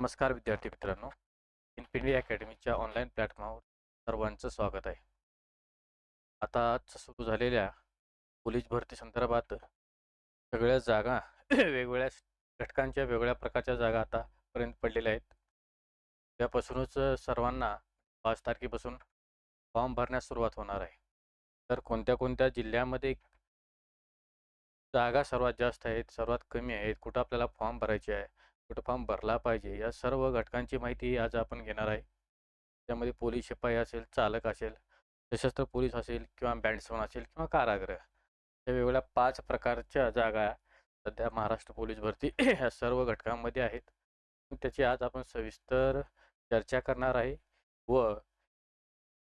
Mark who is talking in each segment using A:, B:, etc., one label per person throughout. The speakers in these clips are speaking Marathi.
A: नमस्कार विद्यार्थी मित्रांनो. इन्फिनिटी अकॅडमीच्या ऑनलाईन प्लॅटफॉर्मवर सर्वांचं स्वागत आहे. आता आज सुरू झालेल्या पोलीस भरती संदर्भात सगळ्या जागा वेगवेगळ्या घटकांच्या वेगवेगळ्या प्रकारच्या जागा आतापर्यंत पडलेल्या आहेत. त्यापासूनच सर्वांना पाच तारखेपासून फॉर्म भरण्यास सुरुवात होणार आहे. तर कोणत्या कोणत्या जिल्ह्यामध्ये जागा सर्वात जास्त आहेत सर्वात कमी आहेत कुठं आपल्याला फॉर्म भरायचे आहे कुठं फॉर्म भरला पाहिजे. या सर्व घटकांची माहिती आज आपण घेणार आहे. त्यामध्ये पोलीस शिपाई असेल चालक असेल सशस्त्र पोलीस असेल किंवा बँडसोन असेल किंवा कारागृह. या वेगवेगळ्या पाच प्रकारच्या जागा सध्या महाराष्ट्र पोलीस भरती ह्या सर्व घटकांमध्ये आहेत. त्याची आज आपण सविस्तर चर्चा करणार आहे व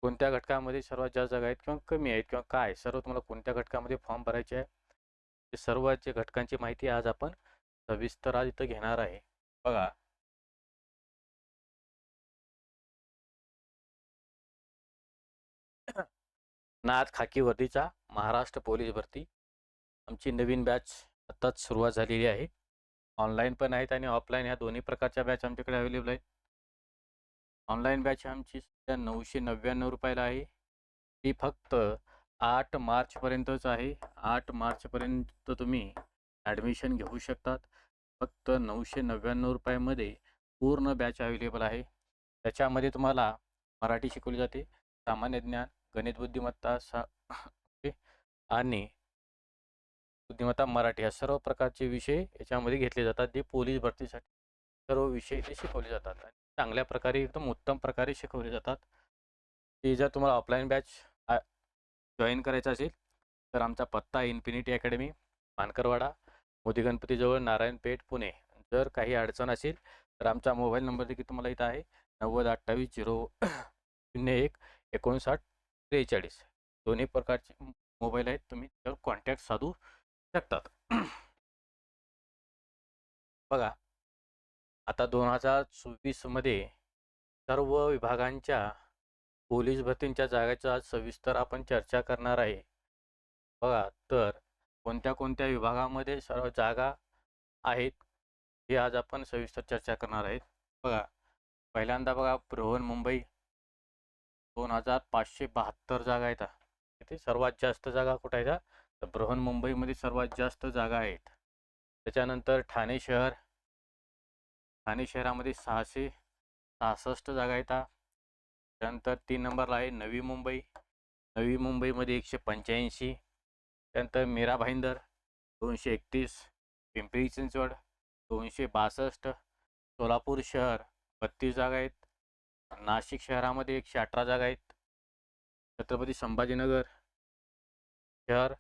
A: कोणत्या घटकामध्ये सर्वात जास्त जागा आहेत किंवा कमी आहेत किंवा काय सर्व तुम्हाला कोणत्या घटकामध्ये फॉर्म भरायचे आहे सर्व जे घटकांची माहिती आज आपण सविस्तर आज इथं घेणार आहे. बघा. नाथ खाकी वर्दीचा महाराष्ट्र पोलीस भरती. आमची नवीन बॅच आत्ताच सुरुवात झालेली आहे. ऑनलाईन पण आहेत आणि ऑफलाईन ह्या दोन्ही प्रकारच्या बॅच आमच्याकडे अवेलेबल आहेत. ऑनलाईन बॅच आमची सध्या नऊशे नव्याण्णव रुपयाला आहे. ती फक्त आठ मार्चपर्यंतच आहे. आठ मार्चपर्यंत तुम्ही ॲडमिशन घेऊ शकतात. फक्त नऊशे नव्याण्णव रुपयामध्ये पूर्ण बॅच अवेलेबल आहे. त्याच्यामध्ये तुम्हाला मराठी शिकवली जाते. सामान्य ज्ञान गणित बुद्धिमत्ता सा आणि बुद्धिमत्ता मराठी या सर्व प्रकारचे विषय याच्यामध्ये घेतले जातात. जे पोलीस भरतीसाठी सर्व विषय ते शिकवले जातात. आणि चांगल्या प्रकारे एकदम उत्तम प्रकारे शिकवले जातात. ते जर तुम्हाला ऑफलाईन बॅच जॉईन करायचं असेल तर आमचा पत्ता इन्फिनिटी अकॅडमी मानकरवाडा. मोदी गणपतीजवळ नारायणपेठ पुणे. जर काही अडचण असेल तर आमचा मोबाईल नंबर देखील तुम्हाला इथं आहे. नव्वद अठ्ठावीस झिरो शून्य एक एकोणसाठ त्रेचाळीस. दोन्ही प्रकारचे मोबाईल आहेत. तुम्ही त्यावर कॉन्टॅक्ट साधू शकतात. बघा आता दोन हजार चोवीसमध्ये सर्व विभागांच्या पोलीस भरतींच्या जागेचा सविस्तर आपण चर्चा करणार आहे. बघा तर कोणत्या कोणत्या विभागामध्ये सर्व जागा आहेत हे आज आपण सविस्तर चर्चा करणार आहेत. बघा पहिल्यांदा बघा बृहन मुंबई दोन हजार पाचशे बहात्तर जागा आहेत. इथे सर्वात जास्त जागा कुठं आहेत? तर बृहन मुंबईमध्ये सर्वात जास्त जागा आहेत. त्याच्यानंतर ठाणे शहर ठाणे शहरामध्ये सहाशे सहासष्ट जागा आहेत. त्यानंतर तीन नंबरला आहे नवी मुंबई. नवी मुंबईमध्ये एकशे पंच्याऐंशी त्यानंतर मीरा भाईंदर दोनशे एकतीस पिंपरी चिंचवड दोनशे बासष्ट सोलापूर शहर बत्तीस जागा आहेत. नाशिक शहरामध्ये एकशे अठरा जागा आहेत. छत्रपती संभाजीनगर शहर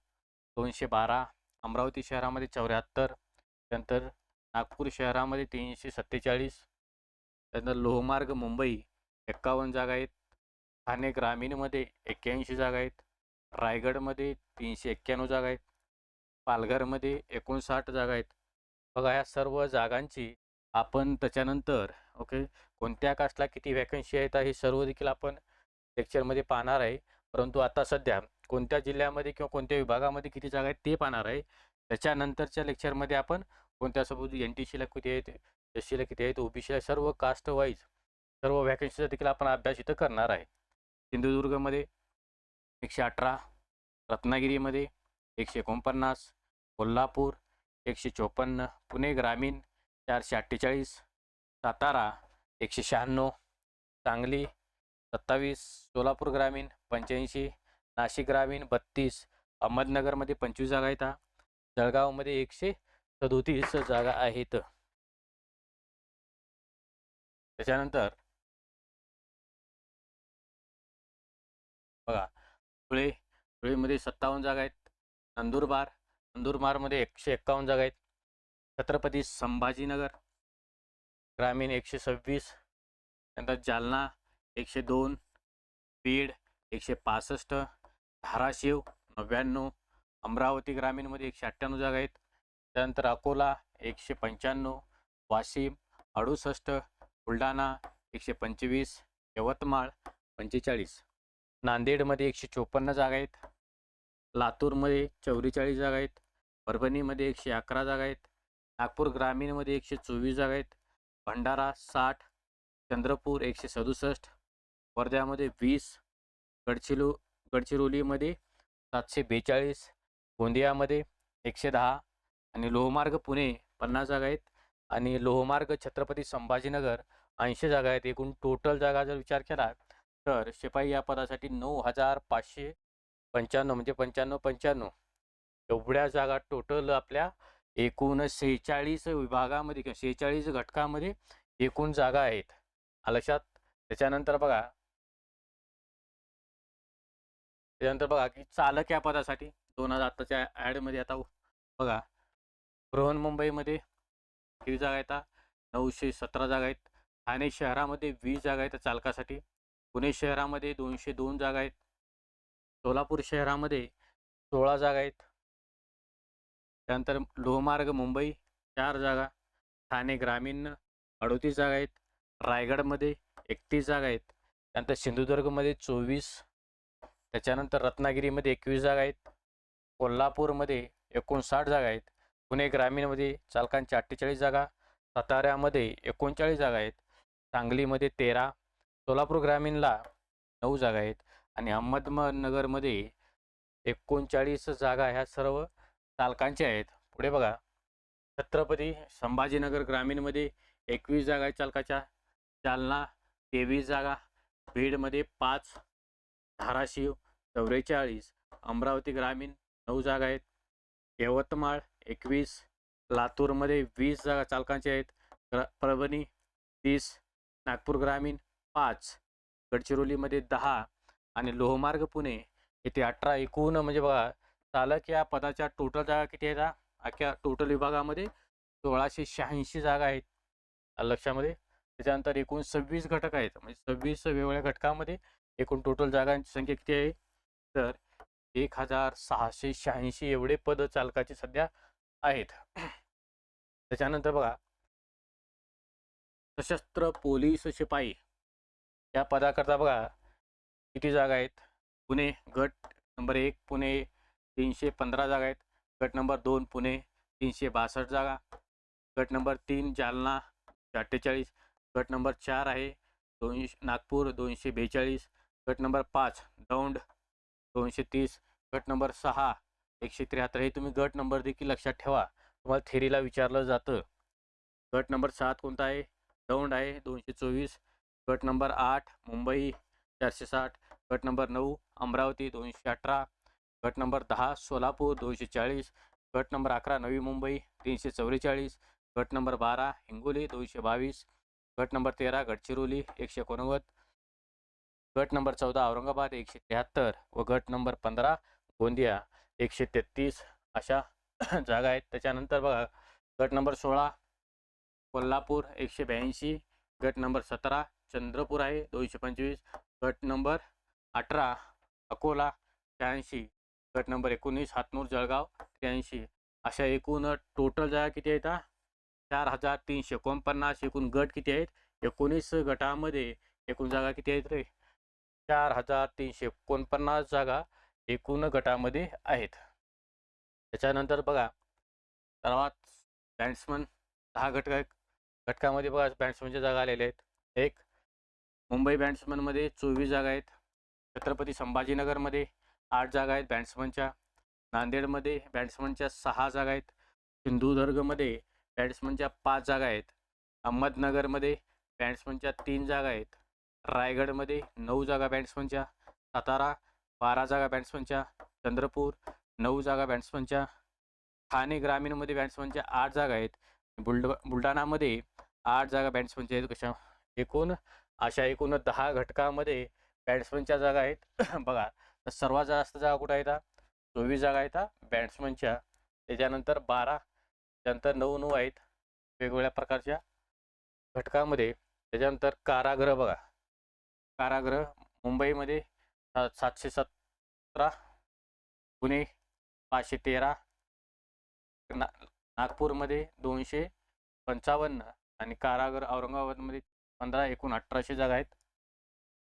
A: दोनशे बारा अमरावती शहरामध्ये चौऱ्याहत्तर त्यानंतर नागपूर शहरामध्ये तीनशे सत्तेचाळीस त्यानंतर लोहमार्ग मुंबई एक्कावन्न जागा आहेत. ठाणे ग्रामीणमध्ये एक्क्याऐंशी जागा आहेत. रायगडमध्ये तीनशे एक्क्याण्णव जागा आहेत. पालघरमध्ये एकोणसाठ जागा आहेत. बघा ह्या सर्व जागांची आपण त्याच्यानंतर ओके कोणत्या कास्टला किती वॅकन्सी आहेत हे सर्व देखील आपण लेक्चरमध्ये पाहणार आहे. परंतु आता सध्या कोणत्या जिल्ह्यामध्ये किंवा कोणत्या विभागामध्ये किती जागा आहेत ते पाहणार आहे. त्याच्यानंतरच्या लेक्चरमध्ये आपण कोणत्यासोबत एन टी सीला किती आहेत एस सीला किती आहेत ओबीसीला सर्व कास्ट वाईज सर्व वॅकन्सीचा देखील आपण अभ्यास इथं करणार आहे. सिंधुदुर्गमध्ये एकशे अठरा रत्नागिरीमध्ये एकशे एकोणपन्नास कोल्हापूर एकशे चोपन्न पुणे ग्रामीण चारशे अठ्ठेचाळीस सातारा एकशे शहाण्णव सांगली सत्तावीस सोलापूर ग्रामीण पंच्याऐंशी नाशिक ग्रामीण बत्तीस अहमदनगरमध्ये पंचवीस जागा आहेत. जळगावमध्ये एकशे सदोतीस जागा आहेत. त्याच्यानंतर बघा धुळे धुळेमध्ये सत्तावन्न जागा आहेत. नंदुरबार नंदुरबारमध्ये एकशे एक्कावन्न जागा आहेत. छत्रपती संभाजीनगर ग्रामीण एकशे सव्वीस त्यानंतर जालना एकशे दोन बीड एकशे पासष्ट धाराशिव नव्याण्णव अमरावती ग्रामीणमध्ये एकशे अठ्ठ्याण्णव जागा आहेत. त्यानंतर अकोला एकशे पंच्याण्णव वाशिम अडुसष्ट बुलढाणा एकशे पंचवीस यवतमाळ पंचेचाळीस. नांदेडमध्ये एकशे चोपन्न जागा आहेत. लातूरमध्ये चौवेचाळीस जागा आहेत परभणीमध्ये एकशे अकरा जागा आहेत नागपूर ग्रामीणमध्ये एकशे चोवीस जागा आहेत भंडारा साठ चंद्रपूर एकशे सदुसष्ट वर्ध्यामध्ये वीस गडचिरो गडचिरोलीमध्ये सातशे बेचाळीस गोंदियामध्ये एकशे दहा आणि लोहमार्ग पुणे पन्नास जागा आहेत आणि लोहमार्ग छत्रपती संभाजीनगर ऐंशी जागा आहेत. एकूण टोटल जागा जर विचार केला तर शिपाई या पदासाठी नऊ हजार पाचशे पंच्याण्णव म्हणजे पंच्याण्णव पंच्याण्णव. एवढ्या जागा टोटल आपल्या एकूण शेहेचाळीस विभागामध्ये किंवा सेहेचाळीस घटकामध्ये एकूण जागा आहेत. लक्षात? त्याच्यानंतर बघा. त्याच्यानंतर बघा की चालक या पदासाठी दोन हजार आत्ताच्या ॲडमध्ये आता बघा. बृहन्मुंबईमध्ये किती जागा येतात नऊशे सतरा जागा आहेत. ठाणे शहरामध्ये वीस जागा आहेत चालकासाठी. पुणे शहरामध्ये दोनशे दोन जागा आहेत. सोलापूर शहरामध्ये सोळा जागा आहेत. त्यानंतर लोहमार्ग मुंबई चार जागा ठाणे ग्रामीण अडोतीस जागा आहेत. रायगडमध्ये एकतीस जागा आहेत. त्यानंतर सिंधुदुर्गमध्ये चोवीस त्याच्यानंतर रत्नागिरीमध्ये एकवीस जागा आहेत. कोल्हापूरमध्ये एकोणसाठ जागा आहेत. पुणे ग्रामीणमध्ये चालकांची अठ्ठेचाळीस जागा साताऱ्यामध्ये एकोणचाळीस जागा आहेत. सांगलीमध्ये तेरा सोलापूर ग्रामीणला नऊ जागा आहेत. आणि अहमदनगरमध्ये एकोणचाळीस जागा ह्या सर्व चालकांच्या आहेत. पुढे बघा. छत्रपती संभाजीनगर ग्रामीणमध्ये एकवीस जागा आहेत चालकाच्या. जालना तेवीस जागा. बीडमध्ये पाच. धाराशिव चौवेचाळीस. अमरावती ग्रामीण नऊ जागा आहेत. यवतमाळ एकवीस. लातूरमध्ये वीस जागा चालकांच्या आहेत. परभणी तीस. नागपूर ग्रामीण पाच. गडचिरोलीमध्ये दहा. आणि लोहमार्ग पुणे येथे अठरा एकूण म्हणजे बघा चालक या पदाच्या टोटल जागा किती आहेत अख्ख्या टोटल विभागामध्ये सोळाशे शहाऐंशी जागा आहेत. लक्षामध्ये त्याच्यानंतर एकूण सव्वीस घटक आहेत. म्हणजे सव्वीस वेगवेगळ्या घटकामध्ये एकूण टोटल जागांची संख्या किती आहे? तर एक हजार सहाशे शहाऐंशी एवढे पद चालकाचे सध्या आहेत. त्याच्यानंतर बघा. सशस्त्र पोलीस शिपाई. या पदाकरता बघा. किती जागा आहेत? पुणे गट नंबर एक पुणे तीनशे पंधरा जागा आहेत. गट नंबर दोन पुणे तीनशे बासष्ट जागा. गट नंबर तीन जालना अठ्ठेचाळीस. गट नंबर चार आहे दोनशे नागपूर दोनशे बेचाळीस. गट नंबर पाच दौंड दोनशे तीस. गट नंबर सहा एकशे त्र्याहत्तर. हे तुम्ही गट नंबर देखील लक्षात ठेवा. तुम्हाला थेरीला विचारलं जातं. गट नंबर सात कोणता आहे? दौंड आहे दोनशे चोवीस. गट नंबर आठ मुंबई चारशे साठ गट नंबर नऊ अमरावती दोनशे अठरा गट नंबर दहा सोलापूर दोनशे चाळीस गट नंबर अकरा नवी मुंबई तीनशे चौवेचाळीस गट नंबर बारा हिंगोली दोनशे बावीस गट नंबर तेरा गडचिरोली एकशे एकोणवद गट नंबर चौदा औरंगाबाद एकशे त्र्याहत्तर व गट नंबर पंधरा गोंदिया एकशे तेहतीस अशा जागा आहेत. त्याच्यानंतर बघा गट नंबर सोळा कोल्हापूर एकशे ब्याऐंशी गट नंबर सतरा चंद्रपूर आहे दोनशे पंचवीस गट नंबर अठरा अकोला शहाऐंशी. गट नंबर एकोणीस हातनूर जळगाव त्र्याऐंशी. अशा एकूण टोटल जागा किती आहेत चार हजार तीनशे एकोणपन्नास. एकूण गट किती आहेत एकोणीस गटामध्ये एकूण जागा किती आहेत रे? चार हजार तीनशे एकोणपन्नास जागा एकूण गटामध्ये आहेत. त्याच्यानंतर बघा सर्वात बॅट्समन दहा घटक घटकामध्ये बघा बॅट्समनच्या जागा आलेल्या आहेत. एक मुंबई बॅट्समनमध्ये चोवीस जागा आहेत. छत्रपती संभाजीनगरमध्ये आठ जागा आहेत बॅट्समनच्या नांदेडमध्ये बॅट्समनच्या सहा जागा आहेत. सिंधुदुर्गमध्ये बॅट्समनच्या पाच जागा आहेत. अहमदनगरमध्ये बॅट्समनच्या तीन जागा आहेत. रायगडमध्ये नऊ जागा बॅट्समनच्या सातारा बारा जागा बॅट्समनच्या चंद्रपूर नऊ जागा बॅट्समनच्या ठाणे ग्रामीणमध्ये बॅट्समनच्या आठ जागा आहेत. बुलड बुलढाणामध्ये आठ जागा बॅट्समनच्या आहेत. कशा एकूण अशा एकूण दहा घटकामध्ये बॅट्समनच्या जागा आहेत. बघा तर सर्वात जास्त जागा कुठं आहेत चोवीस जागा आहेत बॅट्समनच्या त्याच्यानंतर बारा त्यानंतर नऊ नऊ आहेत. वेगवेगळ्या प्रकारच्या घटकामध्ये. त्याच्यानंतर कारागृह बघा. कारागृह मुंबईमध्ये सातशे सतरा पुणे पाचशे तेरा ना नागपूरमध्ये दोनशे पंचावन्न आणि कारागृह औरंगाबादमध्ये पंधरा एकूण अठराशे जागा आहेत.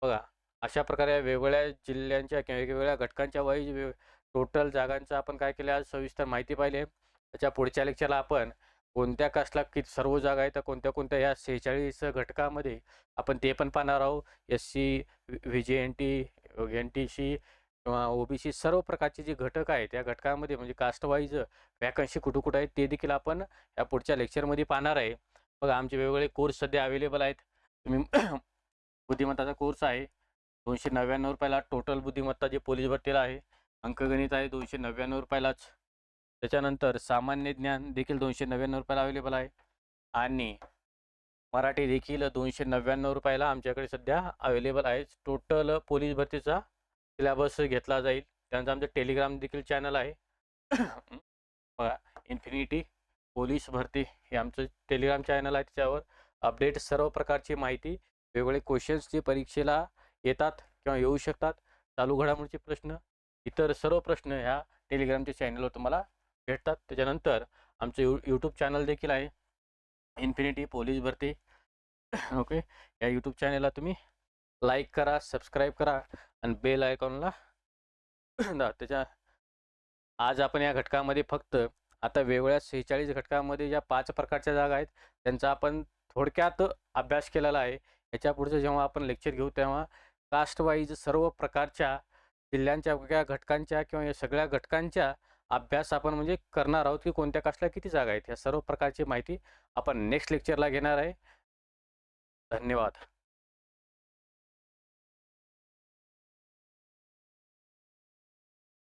A: बघा अशा प्रकारे वेगवेगळ्या जिल्ह्यांच्या किंवा वेगवेगळ्या घटकांच्या वाईज वेग टोटल जागांचं आपण काय केलं आज सविस्तर माहिती पाहिली त्याच्या पुढच्या लेक्चरला आपण कोणत्या कास्टला किती सर्व जागा आहेत तर कोणत्या कोणत्या या सेहेचाळीस घटकामध्ये आपण ते पण पाहणार आहोत. S C V J N T N T C किंवा ओ बी सी सर्व प्रकारचे जे घटक आहेत त्या घटकामध्ये म्हणजे कास्टवाईज वॅकन्सी कुठं कुठं आहेत ते देखील आपण या पुढच्या लेक्चरमध्ये पाहणार आहे. बघा आमचे वेगवेगळे कोर्स सध्या अवेलेबल आहेत. तुम्ही बुद्धिमत्ताचा कोर्स आहे. दोनशे नव्याण्णव रुपयाला टोटल बुद्धिमत्ता जे पोलीस भरतीला आहे अंकगणित आहे दोनशे नव्याण्णव रुपयालाच. त्याच्यानंतर सामान्य ज्ञान देखील दोनशे नव्याण्णव रुपयाला अवेलेबल आहे. आणि मराठी देखील दोनशे नव्याण्णव रुपयाला आमच्याकडे सध्या अवेलेबल आहे. टोटल पोलीस भरतीचा सिलेबस घेतला जाईल. त्यानंतर आमचं टेलिग्राम देखील चॅनल आहे. बघा इन्फिनिटी पोलीस भरती हे आमचं टेलिग्राम चॅनल आहे त्याच्यावर. अपडेट सर्व प्रकारची माहिती वेगवेगळे क्वेश्चन्स जे परीक्षेला येतात किंवा येऊ शकतात चालू घडामोडीचे प्रश्न इतर सर्व प्रश्न ह्या टेलिग्रामच्या चॅनलवर तुम्हाला भेटतात. त्याच्यानंतर आमचं यू यूट्यूब चॅनल देखील आहे. इन्फिनिटी पोलीस भरती. ओके या यूट्यूब चॅनलला तुम्ही लाईक करा सबस्क्राईब करा आणि बेल आयकॉनला त्याच्या आज आपण या घटकामध्ये फक्त आता वेगवेगळ्या सेहेचाळीस घटकामध्ये ज्या पाच प्रकारच्या जागा आहेत त्यांचा आपण थोडक्यात अभ्यास केलेला आहे. याच्या पुढचं जेव्हा आपण लेक्चर घेऊ तेव्हा कास्ट वाईज सर्व प्रकारच्या जिल्ह्यांच्या वेगळ्या घटकांच्या किंवा या सगळ्या घटकांच्या अभ्यास आपण म्हणजे करणार आहोत की कोणत्या कास्टला किती जागा आहेत या सर्व प्रकारची माहिती आपण नेक्स्ट लेक्चरला घेणार आहे. धन्यवाद.